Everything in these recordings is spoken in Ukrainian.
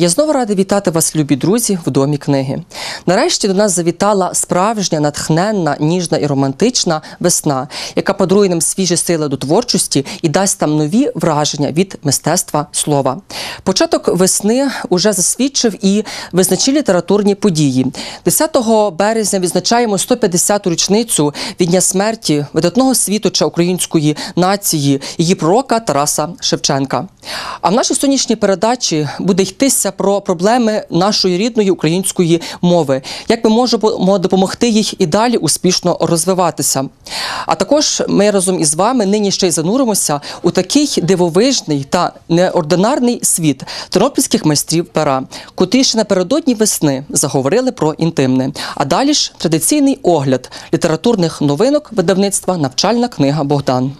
Я знову радий вітати вас, любі друзі, в домі книги. Нарешті до нас завітала справжня, натхненна, ніжна і романтична весна, яка подарує нам свіжі сили до творчості і дасть нам нові враження від мистецтва слова. Початок весни уже засвідчив і визначі літературні події. 10 березня відзначаємо 150-ту річницю від дня смерті видатного світоча української нації, її пророка Тараса Шевченка. А в нашій сьогоднішній передачі буде йтися про проблеми нашої рідної української мови, як ми можемо допомогти їй і далі успішно розвиватися. А також ми разом із вами нині ще й зануримося у такий дивовижний та неординарний світ тернопільських майстрів пера, котрі ще напередодні весни заговорили про інтимне. А далі ж традиційний огляд літературних новинок видавництва Навчальна книга Богдан.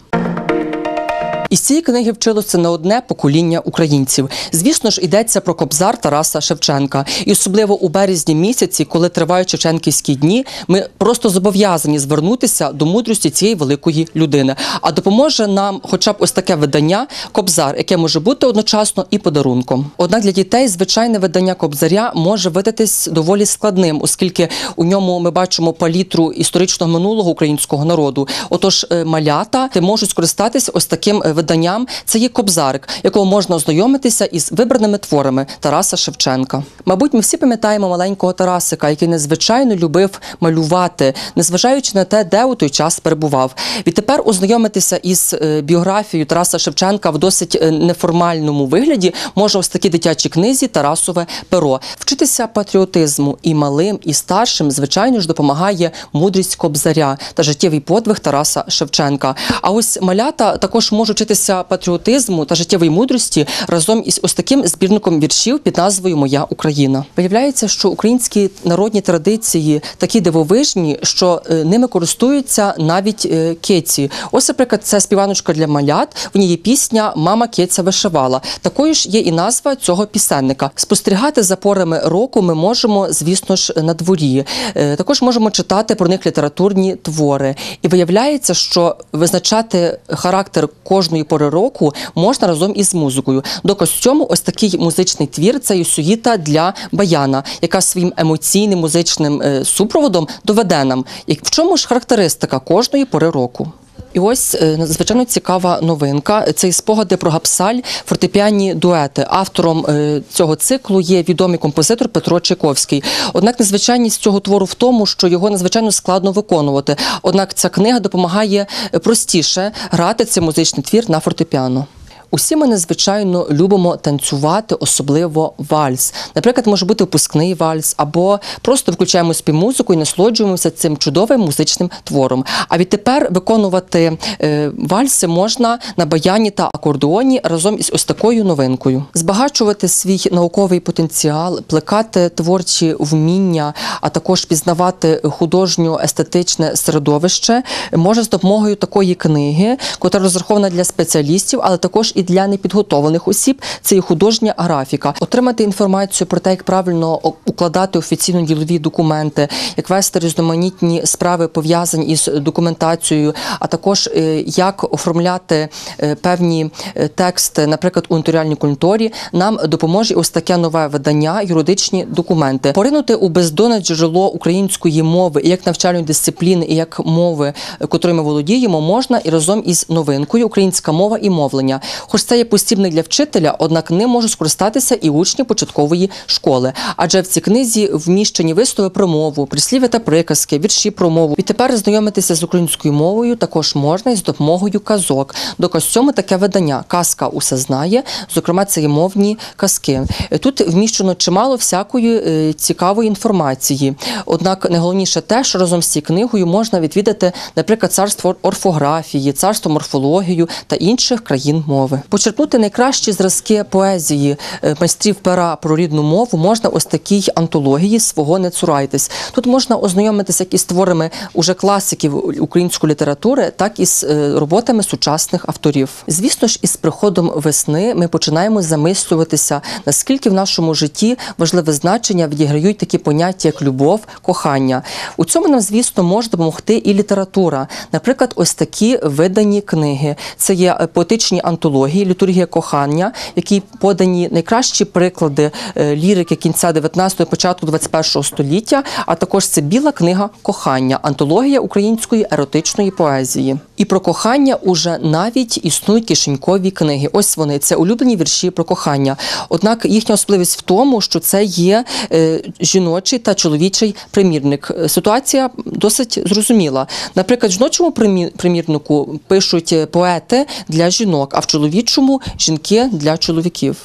Із цієї книги вчилося не одне покоління українців. Звісно ж, йдеться про кобзар Тараса Шевченка. І особливо у березні місяці, коли тривають Шевченківські дні, ми просто зобов'язані звернутися до мудрості цієї великої людини. А допоможе нам, хоча б ось таке видання Кобзар, яке може бути одночасно і подарунком. Однак для дітей звичайне видання кобзаря може видатись доволі складним, оскільки у ньому ми бачимо палітру історичного минулого українського народу. Отож, е, малята можуть скористатися ось таким е, виданням. Це є кобзарик, якого можна ознайомитися із вибраними творами Тараса Шевченка. Мабуть, ми всі пам'ятаємо маленького Тарасика, який незвичайно любив малювати, незважаючи на те, де у той час перебував. Відтепер ознайомитися із е, біографією Тараса Шевченка в досить е, неформальному вигляді може ось такій дитячій книзі Тарасове перо. Вчитися патріотизму і малим, і старшим, звичайно ж, допомагає мудрість кобзаря та життєвий подвиг Тараса Шевченка. А ось малята також можуть вчитися патріотизму та життєвої мудрості разом із ось таким збірником віршів під назвою Моя Україна. Виявляється, що українські народні традиції такі дивовижні, що е, ними користуються навіть е, кеці. Ось, наприклад, це співаночка для малят. В ній є пісня Мама Кеця вишивала. Такою ж є і назва цього пісенника. Спостерігати за порами року ми можемо, звісно ж, на дворі. Е, Також можемо читати про них літературні твори. І виявляється, що визначати характер кожної пори року можна разом із музикою. До костюму ось такий музичний твір це юсуїта для баяна, яка своїм емоційним музичним е, супроводом доведе нам, в чому ж характеристика кожної пори року. І ось е, надзвичайно цікава новинка. Це і спогади про гапсаль, фортепіанні дуети. Автором е, цього циклу є відомий композитор Петро Чайковський. Однак незвичайність цього твору в тому, що його надзвичайно складно виконувати. Однак ця книга допомагає е, простіше грати цей музичний твір на фортепіано. Усі ми надзвичайно любимо танцювати, особливо вальс. Наприклад, може бути випускний вальс, або просто включаємо співмузику і насолоджуємося цим чудовим музичним твором. А відтепер виконувати е, вальси можна на баяні та акордеоні разом із ось такою новинкою. Збагачувати свій науковий потенціал, плекати творчі вміння, а також пізнавати художньо-естетичне середовище може з допомогою такої книги, котра розрахована для спеціалістів, але також і для непідготовлених осіб. Це і художня графіка. Отримати інформацію про те, як правильно укладати офіційно ділові документи, як вести різноманітні справи пов'язані із документацією, а також е, як оформляти е, певні е, тексти, наприклад, у нотаріальній конторі, нам допоможе ось таке нове видання юридичні документи. Поринути у бездонне джерело української мови як навчальної дисципліни, і як мови, котрою ми володіємо, можна і разом із новинкою Українська мова і мовлення. Хоч це є постібник для вчителя, однак ним можуть скористатися і учні початкової школи. Адже в цій книзі вміщені вислови про мову, прислів'я та приказки, вірші про мову. Відтепер знайомитися з українською мовою також можна із допомогою казок. До костюму таке видання Казка усе знає. Зокрема, це є мовні казки. Тут вміщено чимало всякої е, цікавої інформації. Однак найголовніше те, що разом з цією книгою можна відвідати, наприклад, царство орфографії, царство морфологію та інших країн мови. Почерпнути найкращі зразки поезії е, майстрів пера про рідну мову можна ось такій антології свого не цурайтесь. Тут можна ознайомитися як із творами уже класиків української літератури, так і з е, роботами сучасних авторів. Звісно ж, із приходом весни ми починаємо замислюватися, наскільки в нашому житті важливе значення відіграють такі поняття, як любов, кохання. У цьому нам, звісно, може допомогти і література. Наприклад, ось такі видані книги. Це є е, поетичні антології, літургія кохання, які подані найкращі приклади е, лірики кінця 19-го, початку 21-го століття, а також це біла книга кохання, антологія української еротичної поезії. І про кохання уже навіть існують кишенькові книги. Ось вони це улюблені вірші про кохання. Однак їхня особливість в тому, що це є е, жіночий та чоловічий примірник. Е, Ситуація досить зрозуміла. Наприклад, в жіночому примі- примірнику пишуть е, поети для жінок, а в чоловічому жінки для чоловіків.